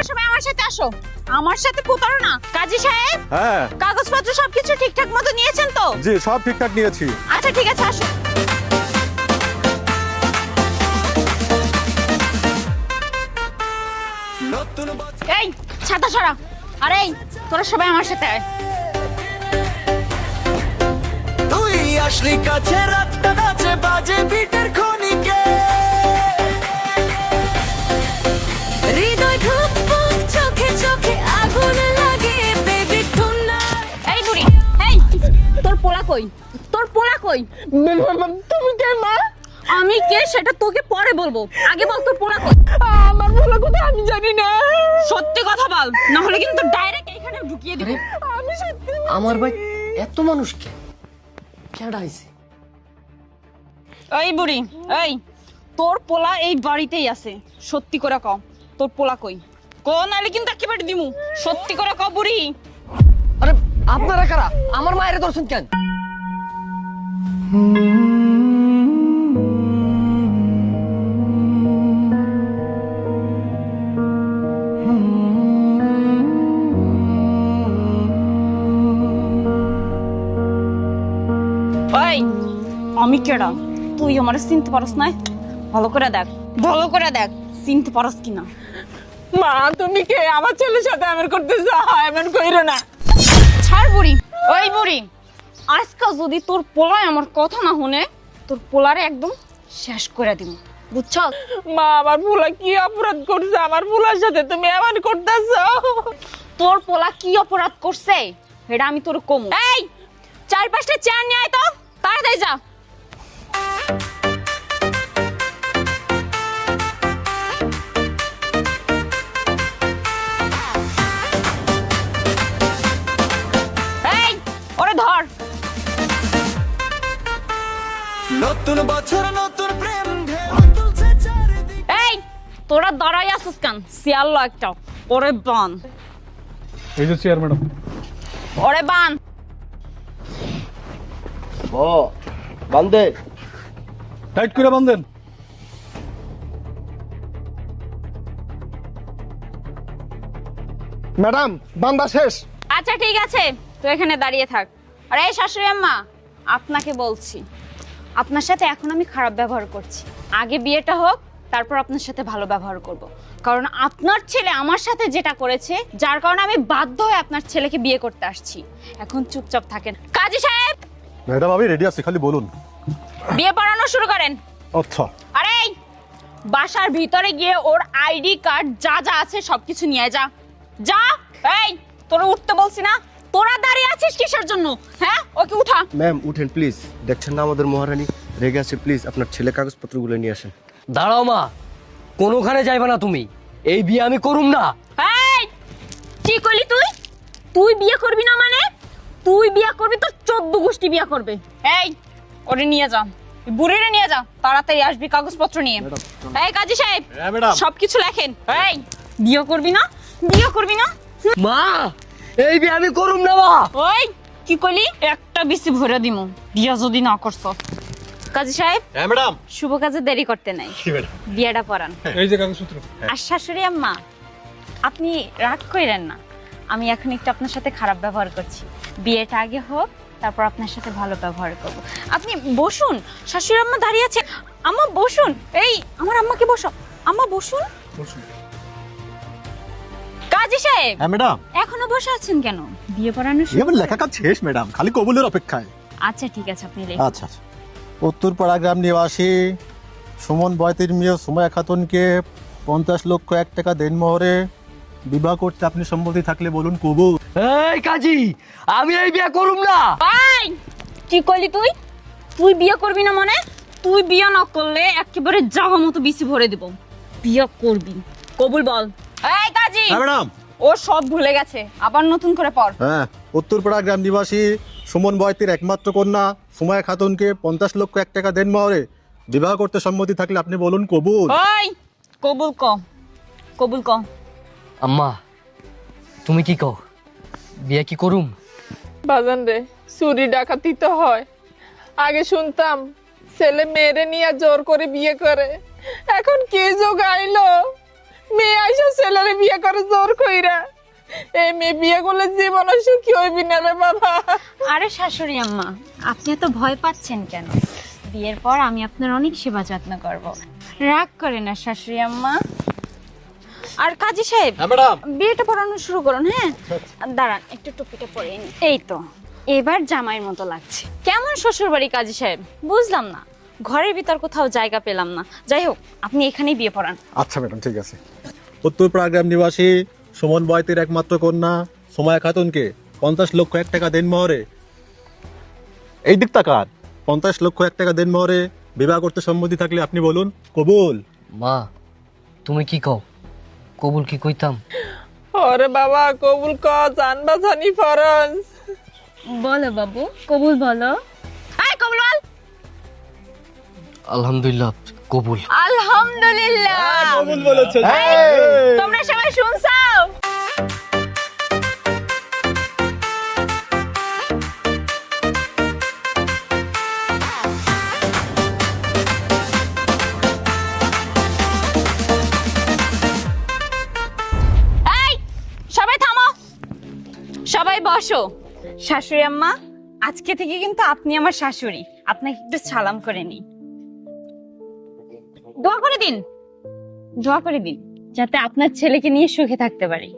তোমরা সবাই আমার সাথে আসো। আমার সাথে প্রতারণা কাজী সাহেব হ্যাঁ। কাগজপত্র সবকিছু ঠিকঠাক মতো নিয়েছেন তো? জি সব ঠিকঠাক নিয়েছি। আচ্ছা ঠিক আছে আসো। এই ছাতা সরা। আরে এই, তোরা সবাই আমার সাথে আয়। তুই আসলি কাছে রাতটা কই? তুমি কে মা? আমি কে সেটা তোকে পরে বলব। আগে বল তোর পোলা কই? আমার কোথায় আমি জানি না। সত্যি কথা বল না হলে কিন্তু ডাইরেক্ট এখানে ঢুকিয়ে দিবি। আমি সত্যি আমার ভাই এত মানুষ কে? কেডা আইছে এই বুড়ি এই তোর পোলা এই বাড়িতেই আছে সত্যি করে ক তোর পোলা কই? কো নালে কিন্তু একেবারে দিমু। সত্যি করে ক বুড়ি। আরে আপনারা কারা? আমার মায়ের দর্শন কেন? এই আমি কেডা? তুই আমার চিনতে পারস না ভালো করে দেখ ভালো করে দেখ চিনতে পারস কিনা? মা তুমি কে? আমার ছেলের সাথে এমন করতেছ? এমন কইরো না। ছাড় বুড়ি ওই বুড়ি। আজকাল যদি তোর পোলায় আমার কথা না শুনে তোর পোলারে একদম শেষ করে দিব। বুঝছ মা আমার পোলা কি অপরাধ করছে? আমার পোলার সাথে তুমি এমন করতেছ? তোর পোলা কি অপরাধ করছে? এটা আমি তোর কমু। এই চার পাঁচটা চেয়ার নিয়ে আয় তো। তাড়াতাড়ি যা। নতুন বছর নতুন প্রেম ঢেউ। তুলছে চারিদিকে এই তোরা দাঁড়াই আসিস কেন? শিয়াল একটা। ওরে বান। এই যে চেয়ার ম্যাডাম ওরে বান। ও বান্দে। টাইট করে বান্ধেন। ম্যাডাম বান্দা শেষ। আচ্ছা ঠিক আছে। তো এখানে দাঁড়িয়ে থাক। আরে এই শাশুড়ি আম্মা আপনাকে বলছি। আপনার সাথে এখন আমি খারাপ ব্যবহার করছি। আগে বিয়েটা হোক তারপর আপনার সাথে ভালো ব্যবহার করব। কারণ আপনার ছেলে আমার সাথে যেটা করেছে যার কারণে আমি বাধ্য হয়ে আপনার ছেলেকে বিয়ে করতে আসছি। এখন চুপচাপ থাকেন। কাজী সাহেব! ম্যাডাম আমি রেডি আছি খালি বলুন। বিয়ে পড়ানো শুরু করেন। আচ্ছা। আরে বাসার ভিতরে গিয়ে ওর আইডি কার্ড যা যা আছে সবকিছু নিয়ে যা। যা! এই তোর উঠতে বলছি না। তোরা দাঁড়িয়ে আছিস কিসের জন্য? হ্যাঁ? ওকে উঠা। ম্যাম উঠেন প্লিজ দেখছেন না আমাদের মহারানী? রেগে আছে প্লিজ আপনার ছেলে কাগজপত্রগুলো নিয়ে আসেন। দাঁড়াও মা। কোনোখানে যাইবা না তুমি। এই বিয়ে আমি করুম না। এই কি করলি তুই? তুই বিয়ে করবি না মানে? তুই বিয়ে করবি তো চোদ্দ গোষ্ঠী বিয়ে করবে। এই ওরে নিয়ে যা। বুড়িরে নিয়ে যা। তাড়াতাড়ি আসবি কাগজপত্র নিয়ে। এই কাজী সাহেব হ্যাঁ সবকিছু লেখেন। এই বিয়ে করবি না? বিয়ে করবি না? মা! এই বিয়ে আমি করুম না মা। ওই কি কইলি? একটা বেশি ভরে দিমু। বিয়া যদি না করছ। কাজী সাহেব হ্যাঁ ম্যাডাম। শুভ কাজে দেরি করতে নাই। বিয়েটা পড়ান। এই যে কাগজপত্র আর শাশুড়ি আম্মা আপনি রাগ কইরেন না। আমি এখন একটু আপনার সাথে খারাপ ব্যবহার করছি। বিয়েটা আগে হোক তারপর আপনার সাথে ভালো ব্যবহার করব। আপনি বসুন শাশুড়ি আম্মা দাঁড়িয়ে আছে। আম্মা বসুন। এই আমার আম্মাকে বসো। আম্মা বসুন। বসুন। কাজী সাহেব হ্যাঁ ম্যাডাম। এখনও বসে আছেন কেন? বিয়ে পড়ানো শুরু এবার লেখা কাজ শেষ ম্যাডাম খালি কবুলের অপেক্ষায়। আচ্ছা ঠিক আছে আপনি লিখুন। আচ্ছা আচ্ছা। উত্তরপাড়া গ্রাম নিবাসী সুমন বয়তির মেয়ে সুমায়া খাতুনকে পঞ্চাশ লক্ষ এক টাকা দেনমোহরে বিবাহ করতে আপনি সম্মতি থাকলে বলুন কবুল। এই কাজী আমি এই বিয়ে করুম না। কি করলি তুই? তুই বিয়ে করবি না মানে? তুই বিয়ে না করলে একেবারে জাগা মতো বিসি ভরে দেব। বিয়ে করবি। কবুল বল। এই কাজী! হ্যাঁ ম্যাডাম। ও সব ভুলে গেছে। আবার নতুন করে পড়। হ্যাঁ উত্তরপাড়া গ্রাম নিবাসী সুমন বয়তির একমাত্র কন্যা সুমায়া খাতুনকে পঞ্চাশ লক্ষ এক টাকা দেনমোহরে বিবাহ করতে সম্মতি থাকলে আপনি বলুন কবুল। ওই কবুল ক কবুল ক। আম্মা তুমি কি কও? বিয়ে কি করুম? বাজান রে চুরি ডাকাতি তো হয়। আগে শুনতাম ছেলে মেয়েরে নিয়ে জোর করে বিয়ে করে। এখন কে যোগ আইলো মেয়ে আইসা ছেলের বিয়ে করে জোর কইরা। এই মেয়ে বিয়ে করলে জীবন সুখী হইবি না রে বাবা। আরে শাশুড়ি আম্মা আপনি এত ভয় পাচ্ছেন কেন? বিয়ের পর আমি আপনার অনেক সেবা যত্ন করব। রাগ করে না শাশুড়ি আম্মা। আর কাজী সাহেব হ্যাঁ বিয়েটা পড়ানো শুরু করুন হ্যাঁ? দাঁড়ান একটু টুপিটা পরে এই তো এবার জামাইয়ের মতো লাগছে। কেমন শ্বশুর বাড়ি কাজী সাহেব? বুঝলাম না। ঘরের ভিতর কোথাও জায়গা পেলাম না। যাই হোক আপনি এখানেই বিয়ে পড়ান। আচ্ছা ম্যাডাম ঠিক আছে। উত্তরপাড়া গ্রাম নিবাসী সুমন বয়তের একমাত্র কন্যা সময়া খাতুনকে পঞ্চাশ লক্ষ এক টাকা দেন মহরে। এই দিক তাকান পঞ্চাশ লক্ষ এক টাকা দেন মহরে। বিবাহ করতে সম্মতি থাকলে আপনি বলুন। কবুল। মা তুমি কি কও? কবুল কি কইতাম? ওরে বাবা কবুল ক জানবা জানি ফরজ। বলো বাবু কবুল বলো। আয় কবুল বল আলহামদুলিল্লাহ কবুল। আলহামদুলিল্লাহ! কবুল বলেছে। তোমরা সবাই শুনছাও এই সবাই বসো। শাশুড়ি আম্মা, আজকে থেকে কিন্তু আপনি আমার শাশুড়ি। আপনাকে একটু সালাম করে নিই। দোয়া করে দিন। দোয়া করে দিন। যাতে আপনার ছেলেকে নিয়ে সুখে থাকতে পারি।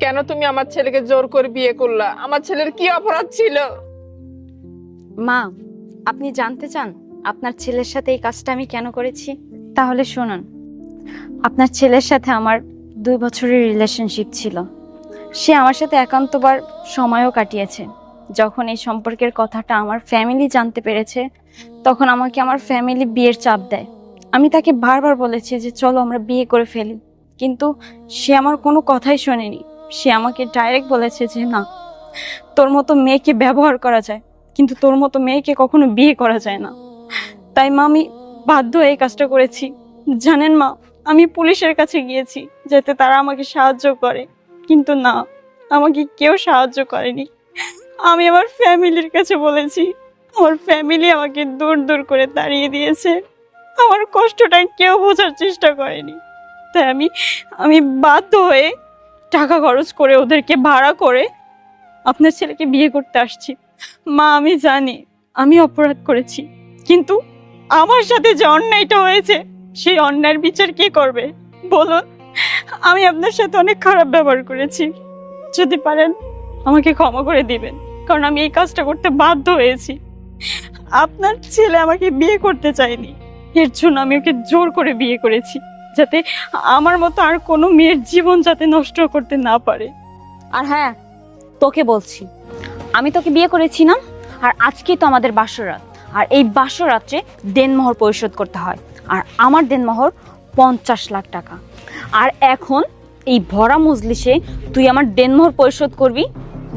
কেন তুমি আমার ছেলেকে জোর করে বিয়ে করলা? আমার ছেলের কি অপরাধ ছিল? মা আপনি জানতে চান আপনার ছেলের সাথে এই কাজটা আমি কেন করেছি? তাহলে শুনুন। আপনার ছেলের সাথে আমার দুই বছরের রিলেশনশিপ ছিল। সে আমার সাথে একান্তবার সময়ও কাটিয়েছে। যখন এই সম্পর্কের কথাটা আমার ফ্যামিলি জানতে পেরেছে তখন আমাকে আমার ফ্যামিলি বিয়ের চাপ দেয়। আমি তাকে বারবার বলেছি যে চলো আমরা বিয়ে করে ফেলি। কিন্তু সে আমার কোনো কথাই শোনেনি। সে আমাকে ডাইরেক্ট বলেছে যে, না, তোর মতো মেয়েকে ব্যবহার করা যায়, কিন্তু তোর মতো মেয়েকে কখনো বিয়ে করা যায় না। তাই মা, আমি বাধ্য এই কাজটা করেছি। জানেন মা, আমি পুলিশের কাছে গিয়েছি যাতে তারা আমাকে সাহায্য করে, কিন্তু না, আমাকে কেউ সাহায্য করেনি। আমি আমার ফ্যামিলির কাছে বলেছি, আমার ফ্যামিলি আমাকে দূর দূর করে তাড়িয়ে দিয়েছে। আমার কষ্টটা কেউ বোঝার চেষ্টা করেনি। তাই আমি আমি বাধ্য হয়ে টাকা খরচ করে ওদেরকে ভাড়া করে আপনার ছেলেকে বিয়ে করতে আসছি। মা, আমি জানি, আমি অপরাধ করেছি, কিন্তু আমার সাথে যে অন্যায়টা হয়েছে, সেই অন্যায়ের বিচার কে করবে? বলুন, আমি আপনার সাথে অনেক খারাপ ব্যবহার করেছি। যদি পারেন, আমাকে ক্ষমা করে দিবেন, কারণ আমি এই কাজটা করতে বাধ্য হয়েছি। আপনার ছেলে আমাকে বিয়ে করতে চায়নি, এর জন্য আমি ওকে জোর করে বিয়ে করেছি। যাতে আমার মতো আর কোনো মেয়ের জীবন যাতে নষ্ট করতে না পারে। আর হ্যাঁ তোকে বলছি, আমি তোকে বিয়ে করেছি না, আর আজকেই তো আমাদের বাসরাত। আর এই বাসরাত্রে দেনমোহর পরিশোধ করতে হয়, আর আমার দেনমোহর পঞ্চাশ লাখ টাকা। আর এখন এই ভরা মজলিসে তুই আমার দেনমোহর পরিশোধ করবি,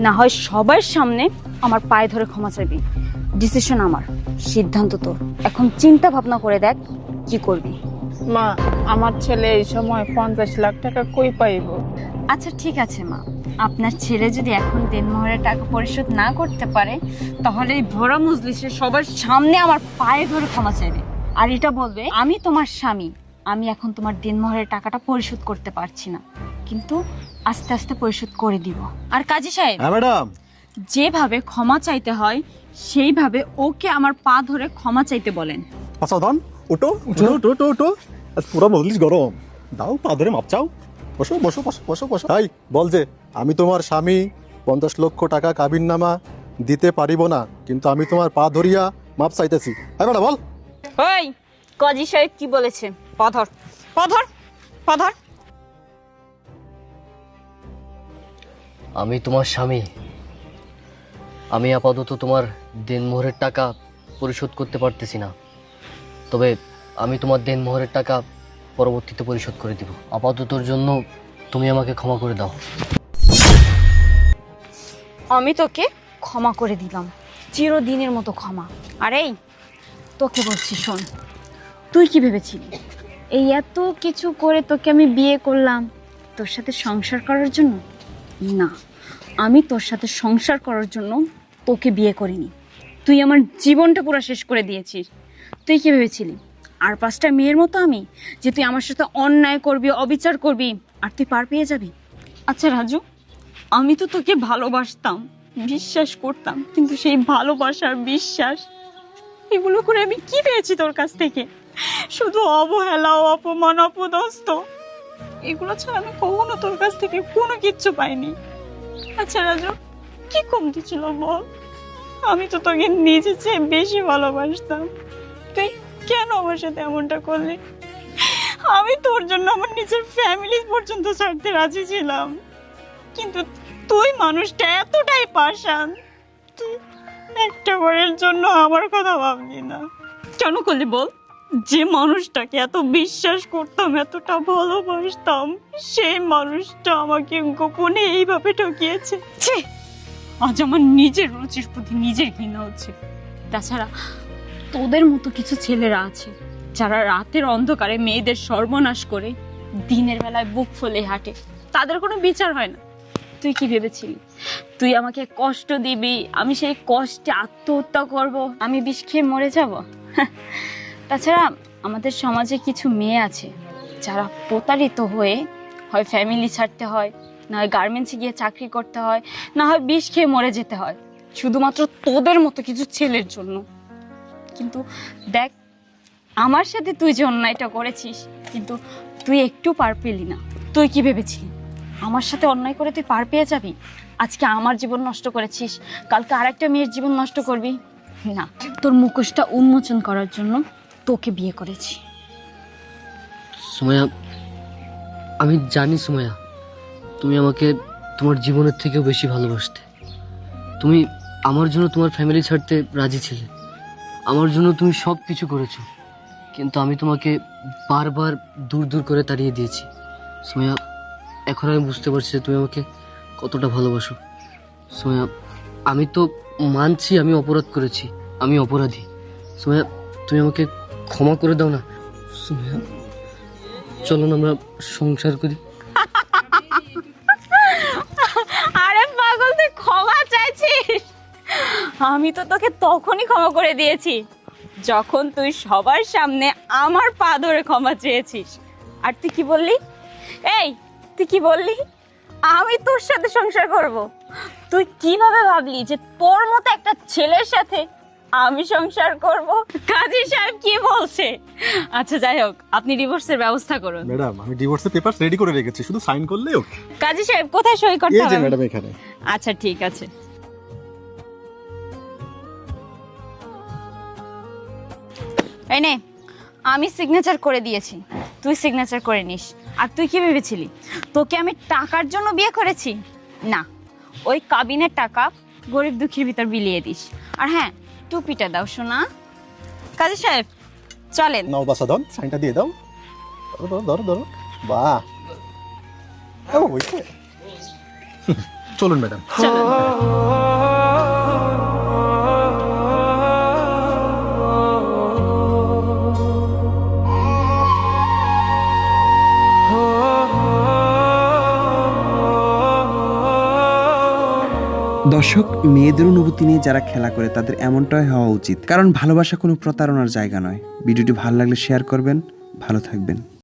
না হয় সবার সামনে আমার পায়ে ধরে ক্ষমা চাইবি। ডিসিশন আমার, সিদ্ধান্ত তোর। এখন চিন্তা ভাবনা করে দেখ কি করবি। মা আমার ছেলে এই সময় পঞ্চাশ লাখ টাকা কই পাইব? আচ্ছা ঠিক আছে মা। আপনার ছেলে যদি এখন দেনমোহরের টাকা পরিশোধ না করতে পারে তাহলে এই ভরা মজলিসে সবার সামনে আমার পায়ে ধরে ক্ষমা চাইবে। আর এটা বলবে আমি তোমার স্বামী। আমি এখন তোমার দেনমোহরের টাকাটা পরিশোধ করতে পারছি না। কিন্তু আস্তে আস্তে পরিশোধ করে দিব। আর কাজী সাহেব হ্যাঁ ম্যাডাম। যেভাবে ক্ষমা চাইতে হয় সেইভাবে ওকে আমার পা ধরে ক্ষমা চাইতে বলেন। আচ্ছা ধন ওটো উঠো। উঠো উঠো উঠো। আজ পুরো মজলিস গরম। দাও পা ধরে মাপ চাও। বসো বসো বসো বসো বসো। তাই বল যে আমি তোমার স্বামী পঞ্চাশ লক্ষ টাকা কাবিন নামা দিতে পারিব না কিন্তু আমি তোমার পা ধরিয়া মাপ চাইতেছি। হ্যাঁ ম্যাডাম বল। ওই কাজী সাহেব কি বলেছে? পধর পধর পধর আমি তোমার স্বামী। আমি আপাতত তোমার দেনমোহরের টাকা পরিশোধ করতে পারতেছি না। তবে আমি তোমার দেনমোহরের টাকা পরবর্তীতে পরিশোধ করে দিব। আপাততর জন্য তুমি আমাকে ক্ষমা করে দাও। আমি তোকে ক্ষমা করে দিলাম। চিরদিনের মতো ক্ষমা। আর এই, তোকে বলছি, শোন। তুই কি ভেবেছিলি? এই এত কিছু করে তোকে আমি বিয়ে করলাম তোর সাথে সংসার করার জন্য? না, আমি তোর সাথে সংসার করার জন্য তোকে বিয়ে করিনি। তুই আমার জীবনটা পুরো শেষ করে দিয়েছিস। তুই কি ভেবেছিলি? আর পাঁচটা মেয়ের মতো আমি, যে তুই আমার সাথে অন্যায় করবি, অবিচার করবি, আর তুই পার পেয়ে যাবি। আচ্ছা রাজু, আমি তো তোকে ভালোবাসতাম, বিশ্বাস করতাম, কিন্তু সেই ভালোবাসার বিশ্বাস, এগুলো করে আমি কি পেয়েছি তোর কাছ থেকে? শুধু অবহেলা অপমান অপদস্ত এগুলো ছাড়া আমি কখনো তোর কাছ থেকে কোনো কিচ্ছু পাইনি। আচ্ছা রাজু, কি কমতি ছিল বল? আমি তো তোকে নিজে চেয়ে বেশি ভালোবাসতাম। তুই কেন আমার সাথে এমনটা করলি? আমি তোর জন্য আমার নিজের ফ্যামিলি পর্যন্ত ছাড়তে রাজি ছিলাম। কিন্তু তুই মানুষটা এতটাই পাশান তুই একটা বারের জন্য আমার কথা ভাবলি না। কেন করলি বল? যে মানুষটাকে এত বিশ্বাস করতাম এতটা ভালোবাসতাম সেই মানুষটা আমাকে গোপনে এইভাবে ঠকিয়েছে! আজ আমার নিজের রুচির প্রতি নিজের ঘৃণা হচ্ছে। তাছাড়া তোদের মতো কিছু ছেলেরা আছে, যারা রাতের অন্ধকারে মেয়েদের সর্বনাশ করে দিনের বেলায় বুক ফুলে হাঁটে। তাদের কোনো বিচার হয় না। তুই কি ভেবেছিলি? তুই আমাকে কষ্ট দিবি, আমি সেই কষ্টে আত্মহত্যা করব, আমি বিষ খেয়ে মরে যাব? তাছাড়া আমাদের সমাজে কিছু মেয়ে আছে, যারা প্রতারিত হয়ে হয় ফ্যামিলি ছাড়তে হয়, না হয় গার্মেন্টসে গিয়ে চাকরি করতে হয়, না হয় বিষ খেয়ে মরে যেতে হয়। শুধুমাত্র তোদের মতো কিছু ছেলের জন্য। কিন্তু দেখ, আমার সাথে তুই যে অন্যায়টা করেছিস, কিন্তু তুই একটু পার পেলি না। তুই কি ভেবেছিলি? আমার সাথে অন্যায় করে তুই পার পেয়ে যাবি? আজকে আমার জীবন নষ্ট করেছিস, কালকে আরেকটা মেয়ের জীবন নষ্ট করবি? না, তোর মুখোশটা উন্মোচন করার জন্য তোকে বিয়ে করেছি। সুমাইয়া, আমি জানি সুমাইয়া, তুমি আমাকে তোমার জীবনের থেকেও বেশি ভালোবাসতে। তুমি আমার জন্য তোমার ফ্যামিলি ছাড়তে রাজি ছিলে। আমার জন্য তুমি সব কিছু করেছ। কিন্তু আমি তোমাকে বারবার দূর দূর করে তাড়িয়ে দিয়েছি। সুমাইয়া এখন আমি বুঝতে পারছি যে তুমি আমাকে কতটা ভালোবাসো। সুমাইয়া আমি তো মানছি আমি অপরাধ করেছি, আমি অপরাধী। সুমাইয়া তুমি আমাকে ক্ষমা করে দাও না। সুমাইয়া চলো না আমরা সংসার করি। আমি তো তোকে তখনই ক্ষমা করে দিয়েছি যখন তুই সবার সামনে আমার পা ধরে ক্ষমা চেয়েছিস। আর তুই কি বললি? এই তুই কি বললি? আমি তোর সাথে সংসার করব। তুই কীভাবে ভাবলি যে তোর মতো একটা ছেলের সাথে আমি সংসার করব? কাজী সাহেব কি বলছে? আচ্ছা যাই হোক আপনি ডিভোর্সের ব্যবস্থা করুন। ম্যাডাম আমি ডিভোর্সের পেপার রেডি করে রেখেছি শুধু সাইন করলেই ওকে। কাজী সাহেব কোথায় সই করতে হবে এই যে ম্যাডাম এখানে। আচ্ছা ঠিক আছে। এই নে আমি সিগনেচার করে দিয়েছি। তুই সিগনেচার করে নিস। আর তুই কি ভেবেছিলি? তোকে আমি টাকার জন্য বিয়ে করেছি? না ওই কাবিনের টাকা গরিব দুঃখীর ভিতর বিলিয়ে দিস। আর হ্যাঁ টুপিটা দাও শোনা কাজী সাহেব চলেন। নাও বাসাদন সাইনটা দিয়ে দাও। ধরো ধরো ধরো ধরো। বাহ। ও ওই তো। চলুন ম্যাডাম। দর্শক, মেয়েদের অনুভূতি নিয়ে যারা খেলা করে তাদের এমনটাই হওয়া উচিত। কারণ ভালোবাসা কোনো প্রতারণার জায়গা নয়। ভিডিওটি ভালো লাগলে শেয়ার করবেন। ভালো থাকবেন।